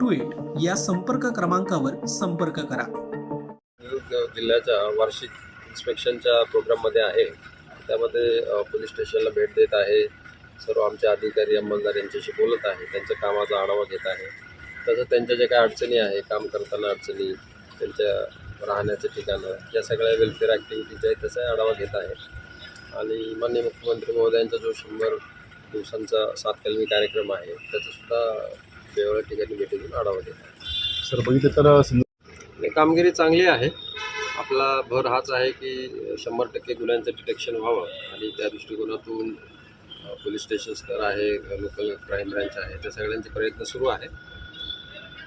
two eight या संपर्क क्रमांकावर संपर्क करा. जिल्ह्याच्या वार्षिक इन्स्पेक्शनच्या प्रोग्राममध्ये आहे. त्यामध्ये पोलीस स्टेशनला भेट देत आहे. सर्व आमचे अधिकारी अंमलदार यांच्याशी बोलत आहे. त्यांच्या कामाचा आढावा घेत आहे. तसंच त्यांच्या ज्या काही अडचणी आहे काम करताना अडचणी त्यांच्या राहण्याचं ठिकाणं या सगळ्या वेलफेअर ॲक्टिव्हिटीज आहेत त्याचाही आढावा घेत आहे. आणि माननीय मुख्यमंत्री महोदयांचा जो शंभर दिवसांचा सातकलमी कार्यक्रम आहे त्याचासुद्धा वेगवेगळ्या ठिकाणी भेटी घेऊन आढावा आहे सर बघितलं तर कामगिरी चांगली आहे. आपला भर हाच आहे की शंभर टक्के गुन्ह्यांचं डिटेक्शन व्हावं आणि त्या दृष्टिकोनातून पोलीस स्टेशन स्तर आहे लोकल क्राईम ब्रँच आहे त्या सगळ्यांचे प्रयत्न सुरू आहेत.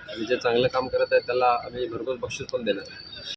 आणि जे चांगलं काम करत आहेत त्याला आम्ही भरघोस बक्षीस पण देणार आहे.